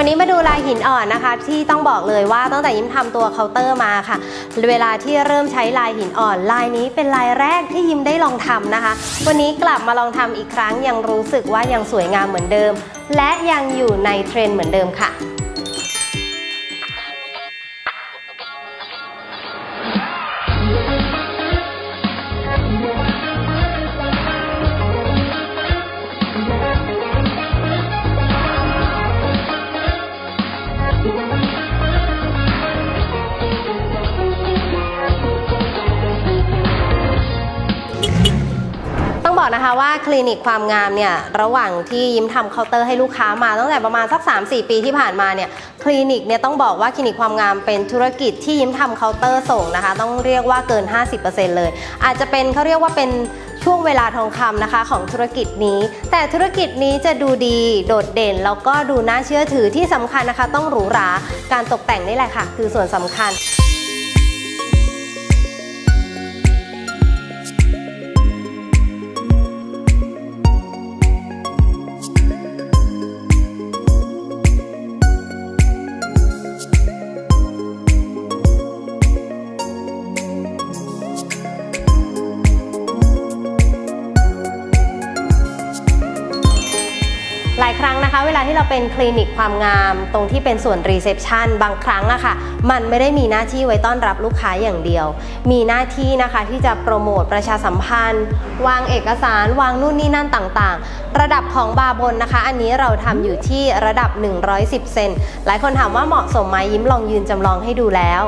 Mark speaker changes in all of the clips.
Speaker 1: วันนี้มาดูลายหินอ่อนนะคะ ที่ต้องบอกเลยว่าตั้งแต่ยิ้มทำตัวเคาน์เตอร์มาค่ะ เวลาที่เริ่มใช้ลายหินอ่อน ลายนี้เป็นลายแรกที่ยิ้มได้ลองทำนะคะ วันนี้กลับมาลองทำอีกครั้งยังรู้สึกว่ายังสวยงามเหมือนเดิม และยังอยู่ในเทรนด์เหมือนเดิมค่ะ บอกนะคะว่าคลินิกความงามเนี่ยระหว่างที่ยิ้มทำเคาน์เตอร์ให้ลูกค้ามาตั้งแต่ประมาณสัก 3-4 ปีที่ผ่านมาเนี่ยคลินิกเนี่ยต้องบอกว่าคลินิกความงามเป็นธุรกิจที่ยิ้มทำเคาน์เตอร์ส่งนะคะ ต้องเรียกว่าเกิน 50%เลย อาจจะเป็นเขาเรียกว่าเป็นช่วงเวลาทองคำนะคะของธุรกิจนี้ แต่ธุรกิจนี้จะดูดีโดดเด่น แล้วก็ดูน่าเชื่อถือที่สำคัญนะคะ ต้องหรูหราการตกแต่งนี่แหละค่ะ คือส่วนสำคัญ ครั้ง นะคะ เวลาที่เราเป็นคลินิกความงาม ตรงที่เป็นส่วนรีเซพชันบางครั้งอะค่ะ มันไม่ได้มีหน้าที่ไว้ต้อนรับลูกค้าอย่างเดียว มีหน้าที่นะคะที่จะโปรโมทประชาสัมพันธ์ วางเอกสาร วางนู่นนี่นั่นต่างๆ ระดับของบาร์บนนะคะ อันนี้เราทำอยู่ที่ระดับ 110 เซนหลายคนถามว่าเหมาะสมไหมยิ้มลองยืนจำลองให้ดูแล้ว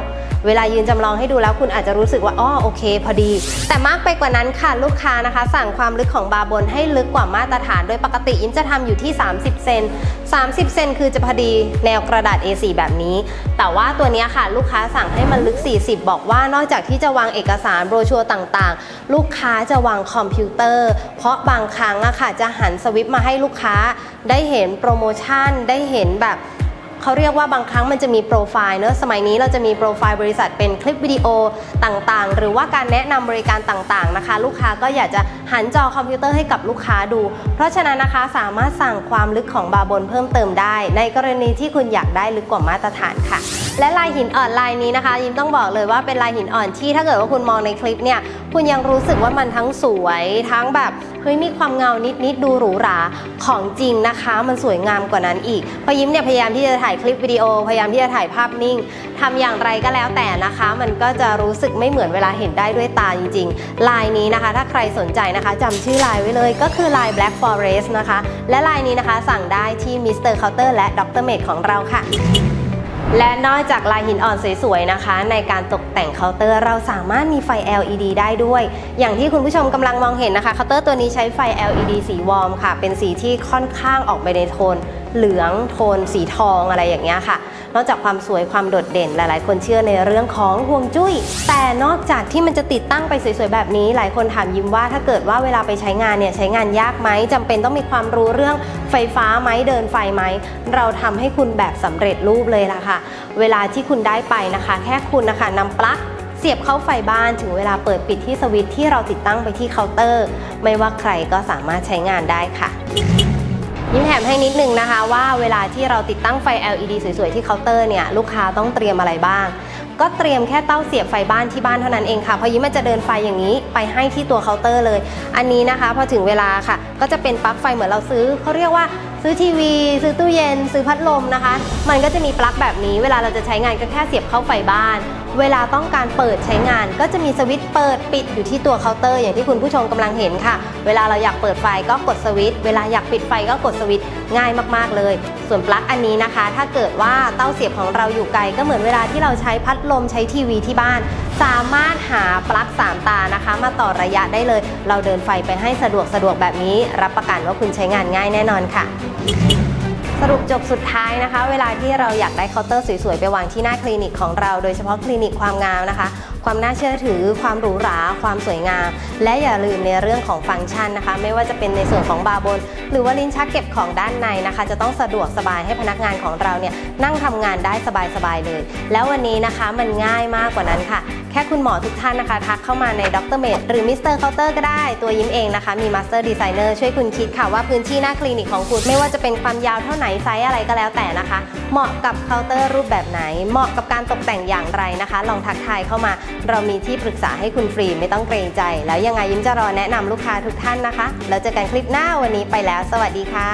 Speaker 1: เวลายืนจำลองให้ดูแล้วคุณอาจจะรู้สึกว่าอ้อโอเค พอดี แต่มากไปกว่านั้นค่ะลูกค้านะคะ สั่งความลึกของบาร์บนให้ลึกกว่ามาตรฐาน โดยปกติยิ้มจะทำอยู่ที่ 30 เซน30 เซนคือจะพอดีแนวกระดาษ A4 แบบนี้ แต่ว่าตัวนี้ค่ะ ลูกค้าสั่งให้มันลึก 40 บอกว่านอกจากที่จะวางเอกสารโบรชัวร์ต่างๆ ลูกค้าจะวางคอมพิวเตอร์ เพราะบางครั้งอะค่ะจะหันสวิปมาให้ลูกค้าได้เห็นโปรโมชั่นได้เห็นแบบ เขาเรียกว่าบางครั้งมันจะมีโปรไฟล์เนอะสมัยนี้เราจะมีโปรไฟล์บริษัทเป็นคลิปวิดีโอต่างๆ หรือว่าการแนะนำบริการต่างๆนะคะ ลูกค้าก็อยากจะหันจอคอมพิวเตอร์ให้กับลูกค้าดู เพราะฉะนั้นนะคะสามารถสั่งความลึกของบาบนเพิ่มเติมได้ ในกรณีที่คุณอยากได้ลึกกว่ามาตรฐานค่ะ และลายหินอ่อนลายนี้นะคะยิ้มต้องบอกเลยว่าเป็นลายหินอ่อนที่ถ้าเกิดว่าคุณมองในคลิปเนี่ยคุณยังรู้สึกว่ามันทั้งสวยทั้งแบบเฮ้ยมีความเงานิดๆดูหรูหราของจริงนะคะ มันสวยงามกว่านั้นอีกพอยิ้มเนี่ยพยายามที่จะถ่ายคลิปวิดีโอพยายามที่จะถ่ายภาพนิ่งทำอย่างไรก็แล้วแต่นะคะ มันก็จะรู้สึกไม่เหมือนเวลาเห็นได้ด้วยตาจริงๆลายนี้นะคะ ถ้าใครสนใจนะคะจำชื่อลายไว้เลยก็คือลาย Black Forest นะคะ และลายนี้นะคะสั่งได้ที่ Mr. Counter และ Dr. Mate ของเราค่ะ และนอกจากลายหินอ่อนสวยๆนะคะ ในการตกแต่งเคาน์เตอร์เราสามารถมีไฟ LED ได้ด้วย อย่างที่คุณผู้ชมกำลังมองเห็นนะคะเคาน์เตอร์ตัวนี้ใช้ไฟ LED สีวอร์มค่ะ เป็นสีที่ค่อนข้างออกไปในโทนเหลืองโทนสีทองอะไรอย่างเงี้ยค่ะ นอกจากความสวยความโดดเด่นหลายๆ คนเชื่อในเรื่องของห่วงจุ้ย แต่นอกจากที่มันจะติดตั้งไปสวยๆแบบนี้ หลายคนถามยิ้มว่าถ้าเกิดว่าเวลาไปใช้งานเนี่ยใช้งานยากไหมจำเป็นต้องมีความรู้เรื่อง ไฟฟ้าไหมเดินไฟไหมเราทำให้คุณแบบสำเร็จรูปเลยล่ะค่ะ เวลาที่คุณได้ไปนะคะ แค่คุณนะคะนำปลั๊กเสียบเข้าไฟบ้านถึงเวลาเปิดปิดที่สวิตช์ที่เราติดตั้งไปที่เคาน์เตอร์ ไม่ว่าใครก็สามารถใช้งานได้ค่ะยิ้มแถมให้นิดนึงนะคะว่าเวลาที่เราติดตั้งไฟ LED สวยๆ ที่เคาน์เตอร์เนี่ยลูกค้าต้องเตรียมอะไรบ้าง ก็เตรียมแค่เต้าเสียบไฟบ้านที่บ้านเท่านั้นเองค่ะ พอยิ้มมันจะเดินไฟอย่างนี้ไปให้ที่ตัวเคาน์เตอร์เลย อันนี้นะคะพอถึงเวลาค่ะ ก็จะเป็นปลั๊กไฟเหมือนเราซื้อเขาเรียกว่า ซื้อทีวี ซื้อตู้เย็น ซื้อพัดลมนะคะ มันก็จะมีปลั๊กแบบนี้ เวลาเราจะใช้งานก็แค่เสียบเข้าไฟบ้าน เวลาต้องการเปิดใช้งาน ก็จะมีสวิตช์เปิดปิดอยู่ที่ตัวเคาน์เตอร์อย่างที่คุณผู้ชมกำลังเห็นค่ะ เวลาเราอยากเปิดไฟก็กดสวิตช์ เวลาอยากปิดไฟก็กดสวิตช์ง่ายมากๆเลย ส่วนปลั๊กอันนี้นะคะ ถ้าเกิดว่าเต้าเสียบของเราอยู่ไกลก็เหมือนเวลาที่เราใช้พัดลมใช้ทีวีที่บ้าน สามารถหาปลั๊กสามตานะคะ มาต่อระยะได้เลย เราเดินไฟไปให้สะดวกสะดวกแบบนี้ รับประกันว่าคุณใช้งานง่ายแน่นอนค่ะสรุปจบสุดท้ายนะคะ เวลาที่เราอยากได้เคาน์เตอร์สวยๆ ไปวางที่หน้าคลินิกของเรา โดยเฉพาะคลินิกความงามนะคะ ความน่าเชื่อถือ ความหรูหรา ความสวยงาม และอย่าลืมในเรื่องของฟังก์ชันนะคะ ไม่ว่าจะเป็นในส่วนของบาร์บน หรือว่าลิ้นชักเก็บของด้านในนะคะ จะต้องสะดวกสบายให้พนักงานของเราเนี่ยนั่งทำงานได้สบายๆเลย แล้ววันนี้นะคะมันง่ายมากกว่านั้นค่ะแค่คุณหมอทุกท่านนะคะ ทักเข้ามาในดรเมดหรือมิสเตอร์เคาน์เตอร์ก็ได้ ตัวยิ้มเองนะคะ มีมาสเตอร์ดีไซเนอร์ช่วยคุณคิดค่ะว่าพื้นที่หน้าคลินิกของคุณไม่ว่าจะเป็นความยาวเท่าไหนไซส์อะไรก็แล้วแต่นะคะ เหมาะกับเคาน์เตอร์รูปแบบไหน เหมาะกับการตกแต่งอย่างไรนะคะ ลองทักทายเข้ามา เรามีที่ปรึกษาให้คุณฟรีไม่ต้องเกรงใจ แล้วยังไงยิ้มจะรอแนะนำลูกค้าทุกท่านนะคะแล้วเจอกันคลิปหน้าวันนี้ไปแล้ว สวัสดีค่ะ